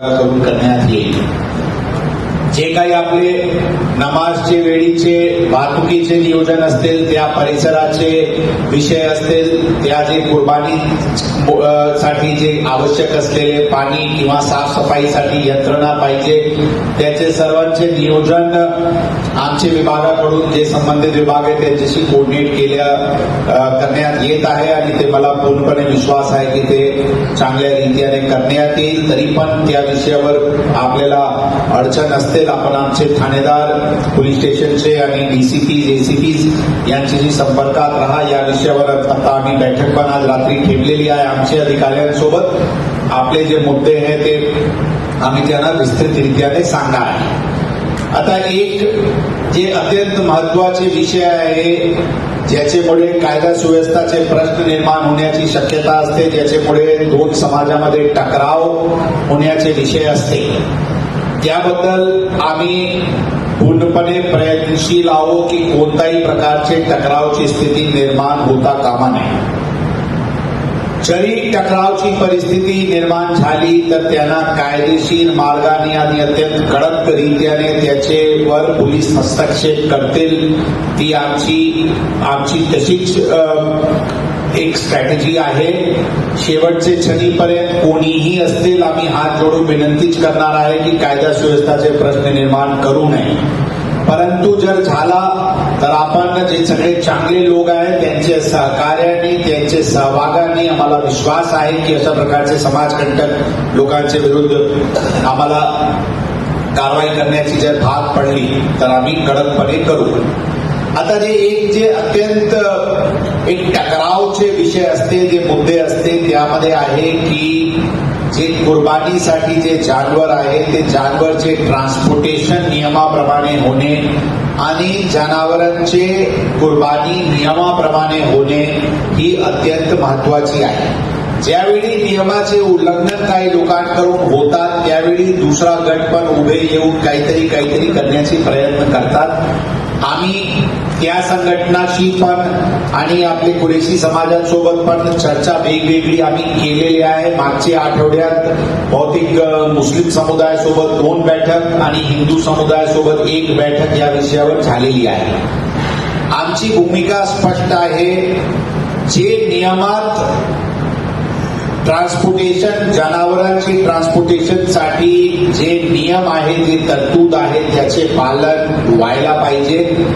करून करण्यात येईल. जे काही आपले नमाजचे वेळीचे वाहतुकीचे नियोजन असतील त्या परिसराचे विषय असतील त्या जे कुर्बानी साठी जे आवश्यक असलेले पाणी किंवा साफसफाईसाठी यंत्रणा पाहिजे त्याचे सर्वांचे नियोजन आमचे विभागाकडून जे संबंधित विभाग आहे त्यांच्याशी कोऑर्डिनेट केल्या करण्यात येत आहे आणि ते मला पूर्णपणे विश्वास आहे की ते चांगल्या रीतीने करण्यात येईल. तरी पण त्या विषयावर आपल्याला अडचण असते. असेल आपण आमचे ठाणेदार पोलीस स्टेशनचे आणि डीसीपी जेसीपी यांच्याशी संपर्कात राहा. या विषयावर आता आम्ही बैठक पण आज रात्री ठेवलेली आहे आमच्या अधिकाऱ्यांसोबत. आपले जे मुद्दे आहेत ते आम्ही त्यांना विस्तृतरित्याने सांगणार आहे. आता एक जे अत्यंत महत्त्वाचे विषय आहे ज्याच्यामुळे कायदा सुव्यवस्थाचे प्रश्न निर्माण होण्याची शक्यता असते ज्याच्यामुळे दोन समाजामध्ये टकराव होण्याचे विषय असते. त्याबद्दल आम्ही पूर्णपणे प्रयत्नशील आहो की कोणत्याही प्रकारचे टकरावची स्थिती निर्माण होता कामा नये. जरी टकरावची परिस्थिती निर्माण झाली तर त्यांना कायदेशीर मार्गाने आणि अत्यंत कडक रीत्याने त्याचेवर पोलीस हस्तक्षेप करतील. ती आमची आमची तशीच एक स्ट्रॅटेजी आहे. शेवटचे क्षणीपर्यंत कोणीही असतील आम्ही हात जोडून विनंतीच करणार आहे की कायदा सुव्यवस्थाचे प्रश्न निर्माण करू नये. परंतु जर झाला तर आपण जे सगळे चांगले लोक आहेत त्यांचे सहकार्याने त्यांचे सहभागाने आम्हाला विश्वास आहे की अशा प्रकारचे समाजकंटक लोकांच्या विरुद्ध आम्हाला कारवाई करण्याची जर भाग पडली तर आम्ही कडकपणे करू. आता जे एक जे अत्यंत एक टकरावचे विषय असते जे मुद्दे असते त्यामध्ये आहे की जे कुर्बानीसाठी जे जानवर आहे ते जानवरचे ट्रान्सपोर्टेशन नियमाप्रमाणे होणे आणि जनावरांचे कुर्बानी नियमाप्रमाणे होणे ही अत्यंत महत्वाची आहे. ज्यावेळी नियमाचे उल्लंघन काही लोकांकडून होतात त्यावेळी दुसरा गट पण उभे येऊन काहीतरी काहीतरी करण्याचे प्रयत्न करतात. आम्ही त्या संघटनाशी पण आणि आपले कुरेशी समाजासोबत पण चर्चा वेगवेगळी आम्ही केलेली आहे. मागच्या आठवड्यात बहुतेक मुस्लिम समुदायासोबत दोन बैठक आणि हिंदू समुदायासोबत एक बैठक या विषयावर झालेली आहे. आमची भूमिका स्पष्ट आहे. जे नियमात ट्रान्सपोर्टेशन जनावरांची ट्रान्सपोर्टेशनसाठी जे नियम आहे जे तरतूद आहे त्याचे पालन व्हायला पाहिजे.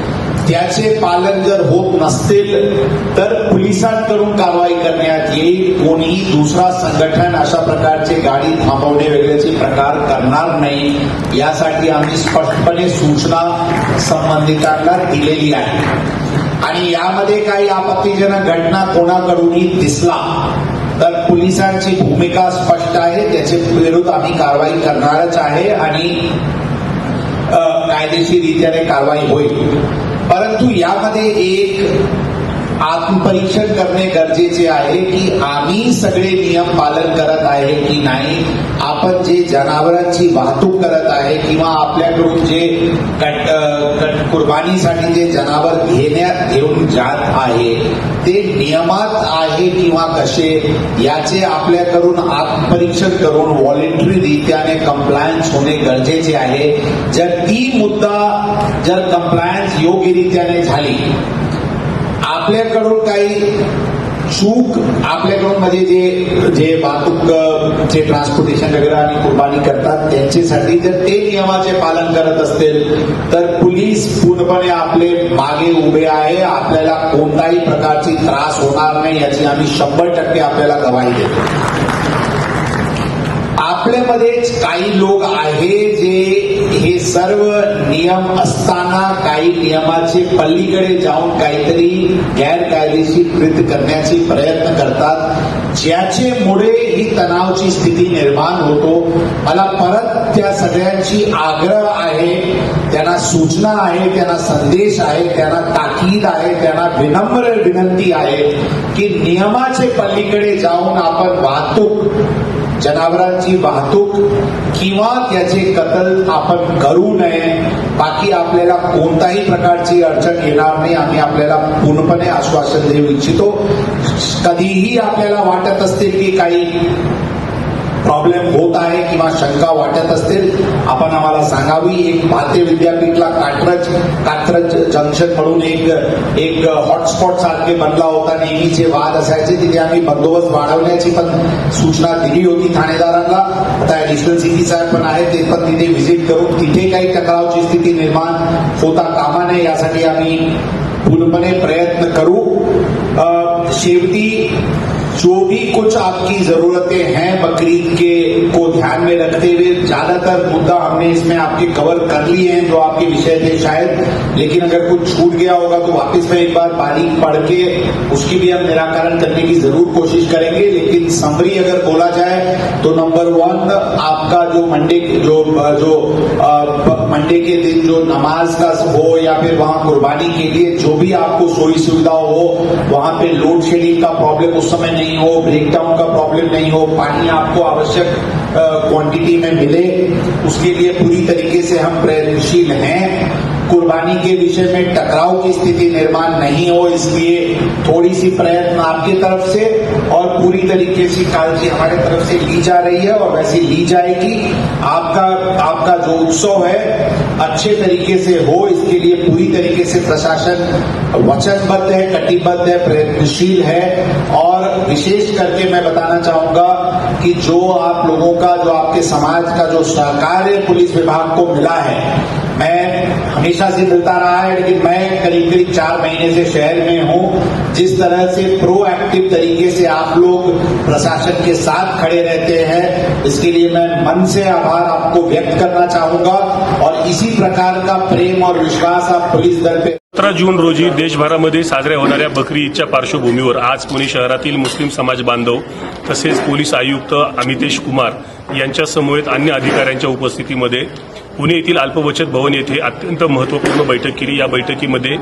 त्याचे पालन जर होत नसतील तर पोलिसांकडून कारवाई करण्यात येईल. कोणीही दुसरा संघटन अशा प्रकारचे गाडी थांबवणे वगैरेचे प्रकार करणार नाही. यासाठी आम्ही स्पष्टपणे सूचना संबंधितांना दिलेली आहे. आणि यामध्ये काही आपत्तीजनक घटना कोणाकडूनही दिसला पोलिसांची भूमिका स्पष्ट आहे त्याचे विरोध आम्ही कारवाई करणारच आहे आणि कायदेशीररित्याने कायदेशीर कारवाई होईल. परंतु यामध्ये एक आत्मपरीक्षण करणे गरजेचे आहे की आम्ही सगळे नियम पालन करत आहे की नाही? आपण जे जनावरांची वाहतूक करत आहे किंवा आपल्याकडून जे कट कट- कुर्बानीसाठी जे जनावर घेण्यात घेऊन जात आहे ते नियमात आहे किंवा कसे? याचे आपल्याकडून आत्मपरीक्षण करून व्हॉलेंटरी रीत्याने कंप्लायन्स होणे गरजेचे आहे. जर ती मुद्दा जर कंप्लायन्स योग्यरित्याने झाली आपल्याकडून काही चूक आपल्याकडून म्हणजे जे जे वाहतूक जे ट्रान्सपोर्टेशन वगैरे आणि कुर्बानी करतात त्यांच्यासाठी जर ते नियमाचे पालन करत असतील तर पोलीस पूर्णपणे आपले मागे उभे आहे. आपल्याला कोणताही प्रकारची त्रास होणार नाही याची आम्ही शंभर टक्के आपल्याला गवाही देतो. आपल्यामध्येच काही लोक आहेत सर्व नियम असताना काही नियमाचे पल्लीकडे जाऊन काहीतरी गैरकायदेशीर कृत करण्याचे प्रयत्न करतात. ज्याचे मुळे ही तणावची स्थिती निर्माण होतो. मला परत त्या सगळ्यांची आग्रह आहे त्यांना सूचना आहे त्यांना संदेश आहे त्यांना ताकीद आहे त्यांना विनम्र विनंती आहे की नियमाचे पलीकडे जाऊन आपण वाहतूक जनावरांची वाहतूक किंवा त्याचे कतल आपण करू नये. बाकी आपल्याला कोणताही प्रकारची अडचण येणार नाही. आम्ही आपल्याला पूर्णपणे आश्वासन देऊ इच्छितो. कधीही आपल्याला वाटत असते की काही प्रॉब्लेम होत आहे किंवा शंका वाटत असतील आपण आम्हाला सांगावी. एक भारतीय विद्यापीठला कात्रज कात्रज जंक्शन म्हणून एक एक हॉटस्पॉट सारखे बनला होता. नेहमीचे वाद असायचे. तिथे आम्ही बंदोबस्त वाढवण्याची पण सूचना दिली होती ठाणेदारांना. आता ऍडिशनल सिटी साहेब पण आहेत ते पण तिथे व्हिजिट करून तिथे काही टकरावची स्थिती निर्माण होता कामा नये यासाठी आम्ही पूर्णपणे प्रयत्न करू. शेवटी जो भी कुछ आपकी जरूरतें हैं बकरीद के को ध्यान में रखते हुए ज़्यादातर मुद्दा हमने इसमें आपके कवर कर लिए हैं जो आपके विषय थे शायद। लेकिन अगर कुछ छूट गया होगा तो वापस में एक बार बारीक पढ़ के उसकी भी हम निराकरण करने की ज़रूर कोशिश करेंगे। लेकिन समरी अगर बोला जाए तो नंबर वन आपका जो मंडे जो जो अ, मंडे के दिन जो नमाज़ का हो या फिर वहाँ कुर्बानी के लिए जो भी आपको सोई सुविधा हो, वहाँ पे लोड शेडिंग का प्रॉब्लम उस समय नहीं हो ब्रेकडाउन का प्रॉब्लम नहीं हो, पानी आपको आवश्यक क्वांटिटी में मिले, उसके लिए पूरी तरीके से हम प्रयत्नशील हैं। कुर्बानी के विषय में टकराव की स्थिति निर्माण नहीं हो, इसलिए थोड़ी सी प्रयत्न आपकी तरफ़ से और पूरी तरीके से कालजी हमारे तरफ़ से ली जा रही है और वैसे ली जाएगी। आपका आपका जो उत्सव है अच्छे तरीके से हो, इसके लिए पूरी तरीके से प्रशासन वचनबद्ध है, कटिबद्ध है, प्रयत्नशील है। और विशेष करके मैं बताना चाहूँगा कि जो आप लोगों का, जो आपके समाज का जो सहकार्य पुलिस विभाग को मिला है मैं हमेशा से मिलता रहा है लेकिन मैं करीब करीब चार महीने से शहर में हूं। जिस तरह से प्रोएक्टिव तरीके से आप लोग प्रशासन के साथ खड़े रहते हैं इसके लिए मैं मन से आभार आपको व्यक्त करना चाहूंगा और इसी प्रकार का प्रेम और विश्वास आप पुलिस दल पे सतरा जून रोजी देशभरामध्ये साजऱ्या होणाऱ्या बकरी ईदच्या पार्श्वभूमीवर आज पुणे शहरातील मुस्लिम समाज बांधव तसेच पोलीस आयुक्त अमितेश कुमार यांच्या समवेत अन्य अधिकाऱ्यांच्या उपस्थितीमध्ये पुणे येथील अल्पबचत भवन येथे अत्यंत महत्त्वपूर्ण बैठक केली. या बैठकीमध्ये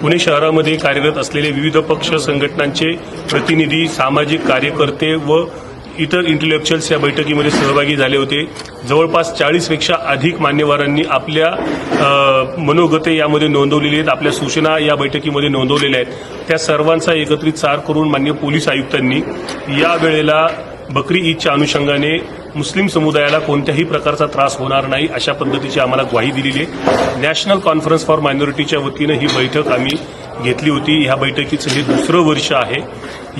पुणे शहरामध्ये कार्यरत असलेले विविध पक्ष संघटनांचे प्रतिनिधी सामाजिक कार्यकर्ते व इतर इंटेलेक्च्युअल्स या बैठकीमध्ये सहभागी झाले होते. जवळपास चाळीसपेक्षा अधिक मान्यवरांनी आपल्या मनोगते यामध्ये नोंदवलेली आहेत. आपल्या सूचना या बैठकीमध्ये नोंदवलेल्या आहेत. त्या सर्वांचा एकत्रित सार करून मान्य पोलीस आयुक्तांनी या वेळेला बकरी ईदच्या अनुषंगाने मुस्लिम समुदायाला कोणत्याही प्रकारचा त्रास होणार नाही अशा पद्धतीची आम्हाला ग्वाही दिलेली आहे. नॅशनल कॉन्फरन्स फॉर मायनॉरिटीच्या वतीनं ही बैठक आम्ही घेतली होती. ह्या बैठकीचं हे दुसरं वर्ष आहे.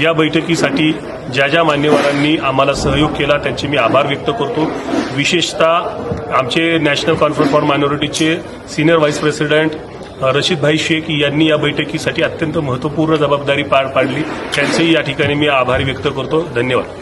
या बैठकीसाठी ज्या ज्या मान्यवरांनी आम्हाला सहयोग केला त्यांचे मी आभार व्यक्त करतो. विशेषतः आमचे national conference for मायनॉरिटीचे senior vice president Rashidbhai Shaikh यांनी या बैठकीसाठी अत्यंत महत्त्वपूर्ण जबाबदारी पार पाडली. त्यांचेही या ठिकाणी मी आभार व्यक्त करतो. धन्यवाद.